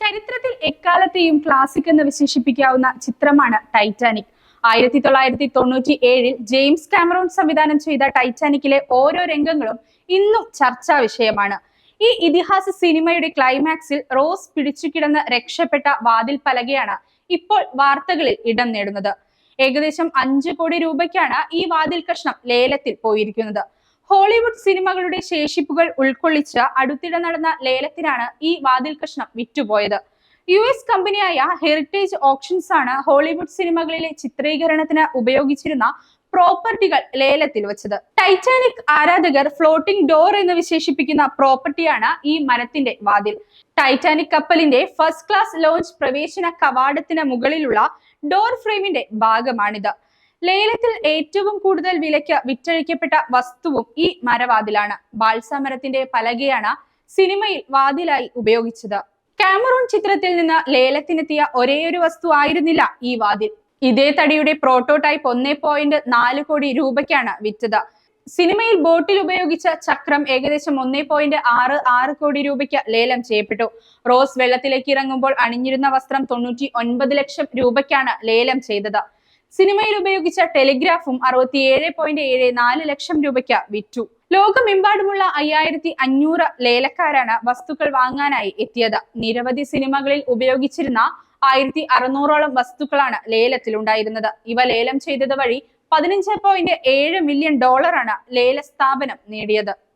ചരിത്രത്തിൽ എക്കാലത്തെയും ക്ലാസിക് എന്ന് വിശേഷിപ്പിക്കാവുന്ന ചിത്രമാണ് ടൈറ്റാനിക് ആയിരത്തി തൊള്ളായിരത്തി തൊണ്ണൂറ്റി ഏഴിൽ ജെയിംസ് കാമറോൺ സംവിധാനം ചെയ്ത ടൈറ്റാനിക്കിലെ ഓരോ രംഗങ്ങളും ഇന്നും ചർച്ചാ വിഷയമാണ്. ഈ ഇതിഹാസ സിനിമയുടെ ക്ലൈമാക്സിൽ റോസ് പിടിച്ചു കിടന്ന് രക്ഷപ്പെട്ട വാതിൽ പലകയാണ് ഇപ്പോൾ വാർത്തകളിൽ ഇടം നേടുന്നത്. ഏകദേശം അഞ്ചു കോടി രൂപയ്ക്കാണ് ഈ വാതിൽ കഷ്ണം ലേലത്തിൽ പോയിരിക്കുന്നത്. ഹോളിവുഡ് സിനിമകളുടെ ശേഷിപ്പുകൾ ഉൾക്കൊള്ളിച്ച് അടുത്തിടെ നടന്ന ലേലത്തിനാണ് ഈ വാതിൽ കഷ്ണം വിറ്റുപോയത്. യു എസ് കമ്പനിയായ ഹെറിറ്റേജ് ഓപ്ഷൻസ് ആണ് ഹോളിവുഡ് സിനിമകളിലെ ചിത്രീകരണത്തിന് ഉപയോഗിച്ചിരുന്ന പ്രോപ്പർട്ടികൾ ലേലത്തിൽ വെച്ചത്. ടൈറ്റാനിക് ആരാധകർ ഫ്ലോട്ടിംഗ് ഡോർ എന്ന് വിശേഷിപ്പിക്കുന്ന പ്രോപ്പർട്ടിയാണ് ഈ മരത്തിന്റെ വാതിൽ. ടൈറ്റാനിക് കപ്പലിന്റെ ഫസ്റ്റ് ക്ലാസ് ലോഞ്ച് പ്രവേശന കവാടത്തിന് മുകളിലുള്ള ഡോർ ഫ്രെയിമിന്റെ ഭാഗമാണിത്. ലേലത്തിൽ ഏറ്റവും കൂടുതൽ വിലയ്ക്ക് വിറ്റഴിക്കപ്പെട്ട വസ്തുവും ഈ മരവാതിലാണ്. ബാൽസ മരത്തിന്റെ പലകയാണ് സിനിമയിൽ വാതിലായി ഉപയോഗിച്ചത്. കാമറൂൺ ചിത്രത്തിൽ നിന്ന് ലേലത്തിനെത്തിയ ഒരേയൊരു വസ്തു ആയിരുന്നില്ല ഈ വാതിൽ. ഇതേ തടിയുടെ പ്രോട്ടോടൈപ്പ് ഒന്നേ പോയിന്റ് നാല് കോടി രൂപയ്ക്കാണ് വിറ്റത്. സിനിമയിൽ ബോട്ടിൽ ഉപയോഗിച്ച ചക്രം ഏകദേശം ഒന്നേ പോയിന്റ് ആറ് ആറ് കോടി രൂപയ്ക്ക് ലേലം ചെയ്യപ്പെട്ടു. റോസ് വെള്ളത്തിലേക്ക് ഇറങ്ങുമ്പോൾ അണിഞ്ഞിരുന്ന വസ്ത്രം തൊണ്ണൂറ്റി ഒൻപത് ലക്ഷം രൂപയ്ക്കാണ് ലേലം ചെയ്തത്. സിനിമയിൽ ഉപയോഗിച്ച ടെലിഗ്രാഫും അറുപത്തിയേഴ് പോയിന്റ് ഏഴ് നാല് ലക്ഷം രൂപയ്ക്ക് വിറ്റു. ലോകമെമ്പാടുമുള്ള അയ്യായിരത്തി അഞ്ഞൂറ് ലേലക്കാരാണ് വസ്തുക്കൾ വാങ്ങാനായി എത്തിയത്. നിരവധി സിനിമകളിൽ ഉപയോഗിച്ചിരുന്ന ആയിരത്തി അറുന്നൂറോളം വസ്തുക്കളാണ് ലേലത്തിൽ ഉണ്ടായിരുന്നത് ഇവ ലേലം ചെയ്തത് വഴി പതിനഞ്ച് പോയിന്റ് ഏഴ് മില്യൺ ഡോളറാണ് ലേല സ്ഥാപനം നേടിയത്.